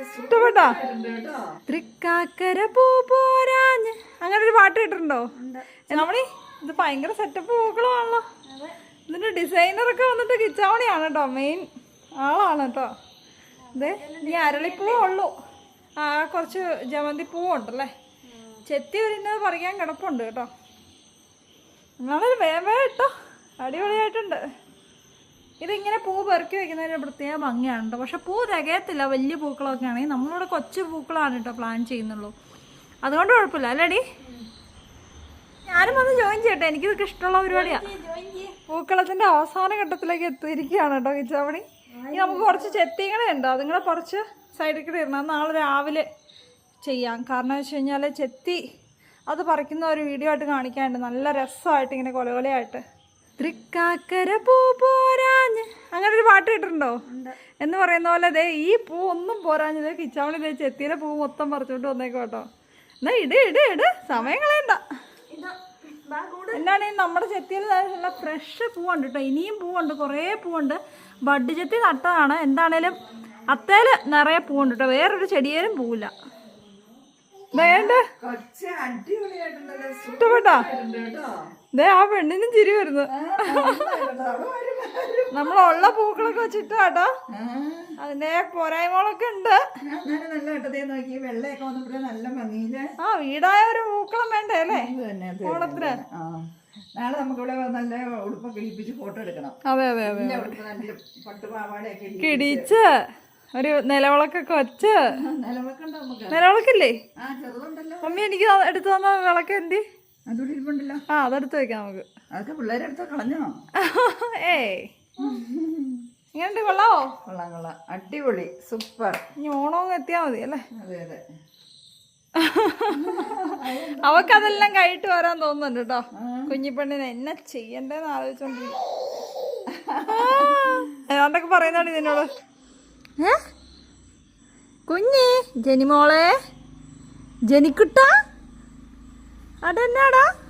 ഇഷ്ടപ്പെട്ടോ തൃക്കാക്കര പൂ പോരാഞ്ഞ്. അങ്ങനെ ഒരു പാട്ട് കേട്ടിട്ടുണ്ടോ? നമ്മളീ ഇത് ഭയങ്കര സെറ്റപ്പ് പൂക്കളാണല്ലോ. ഇതിന്റെ ഡിസൈനറൊക്കെ വന്നിട്ട് കിച്ചാവണിയാണ് കേട്ടോ മെയിൻ ആളാണ് കേട്ടോ. ഇത് ഈ അരളിപ്പൂവേ ഉള്ളൂ. ആ കുറച്ച് ജമന്തി പൂവും ഉണ്ടല്ലേ? ചെത്തി വരുന്നത് പറയാൻ കിടപ്പുണ്ട് കേട്ടോ. നിങ്ങളൊരു വേവേ കേട്ടോ അടിപൊളിയായിട്ടുണ്ട്. ഇതിങ്ങനെ പൂ പെറുക്കി വെക്കുന്നതിന് പ്രത്യേക ഭംഗിയാണ് കേട്ടോ പക്ഷെ പൂ തികയത്തില്ല. വലിയ പൂക്കളൊക്കെ ആണെങ്കിൽ നമ്മളിവിടെ കൊച്ചു പൂക്കളാണ് കേട്ടോ പ്ലാൻ ചെയ്യുന്നുള്ളൂ. അതുകൊണ്ട് കുഴപ്പമില്ല. അല്ലടി? ഞാനും വന്ന് ജോയിൻ ചെയ്യട്ടെ. എനിക്കിതൊക്കെ ഇഷ്ടമുള്ള പരിപാടിയാണ് പൂക്കളത്തിന്റെ അവസാന ഘട്ടത്തിലേക്ക് എത്തിയിരിക്കുകയാണ് കേട്ടോ കിച്ചാവണി ഇനി നമുക്ക് കുറച്ച് ചെത്തികളെ ഉണ്ട്. അതുങ്ങളെ കുറച്ച് സൈഡിൽ കൂടെ ഇടണം നാളെ രാവിലെ ചെയ്യാം. കാരണം വെച്ച് കഴിഞ്ഞാൽ ചെത്തി അത് പറിക്കുന്ന ഒരു വീഡിയോ ആയിട്ട് കാണിക്കാനുണ്ട്. നല്ല രസമായിട്ട് ഇങ്ങനെ കൊലകൊലയായിട്ട്. തൃക്കാക്കര പൂ പോരാഞ്ഞ്. അങ്ങനെ ഒരു പാട്ട് കേട്ടിട്ടുണ്ടോ? എന്ന് പറയുന്ന പോലെ അതെ ഈ പൂ ഒന്നും പോരാഞ്ഞത് കിച്ചാവളി തേച്ച് ദേ ചെത്തിയിലെ പൂ മൊത്തം പറിച്ചോണ്ട് വന്നേക്കോ കേട്ടോ. എന്നാ ഇട് ഇട് ഇട്. സമയം കളയണ്ട. എന്താണ് നമ്മുടെ ചെത്തിയിൽ നല്ല ഫ്രഷ് പൂവുണ്ട് കേട്ടോ. ഇനിയും പൂവുണ്ട് കുറേ പൂവുണ്ട് ബഡ് ചെത്തി നട്ടതാണ്. എന്താണേലും അത്തേൽ നിറയെ പൂവുണ്ട് കേട്ടോ. വേറൊരു ചെടിയേലും പൂവില്ല. വേണ്ട ഇഷ്ടപ്പെട്ടോ? ദേ ആ പെണ്ണിനും ചിരി വരുന്നു. നമ്മളുള്ള പൂക്കളൊക്കെ വെച്ചിട്ട് കേട്ടോ. അതിന്റെ പോരായ്മകളൊക്കെ ഉണ്ട്. ആ വീടായ ഒരു പൂക്കളം വേണ്ടേ അല്ലേ? ഓണത്തിന്. നാളെ നമുക്കിവിടെ നല്ല ഉടുപ്പൊക്കെ ഇടിപ്പിച്ച് ഫോട്ടോ എടുക്കണം. അതെ അതെ അതെ പട്ടുപാവാടയൊക്കെ. ഒരു നിലവിളക്കൊക്കെ വെച്ച്. നിലവിളക്കില്ലേ? മമ്മി എനിക്ക് എടുത്തു തന്ന വിളക്ക് എന്തി? ആ അതെടുത്ത് വെക്കാം നമുക്ക്. അതൊക്കെ പിള്ളേരെ അടുത്ത് കളഞ്ഞോ? ഏയ്. ഇങ്ങനെ കൊള്ളാവോ? കൊള്ളാം കൊള്ളാം. അടിപൊളി സൂപ്പർ. ഇനി ഓണവും എത്തിയാ മതി അല്ലേ? അതെ അതെ. അവക്കതെല്ലാം കഴിട്ട് വരാൻ തോന്നുന്നുണ്ട് കേട്ടോ. കുഞ്ഞിപ്പെണ്ണിനെ എന്നെ ചെയ്യണ്ടേന്ന് ആലോചിച്ചോണ്ടിരിക്കും അതൊക്കെ പറയുന്നതാണ് ഇതിനോട്. കുഞ്ഞി ജനിമോളെ. ജനിക്കുട്ടാ? അതെന്നാടാ?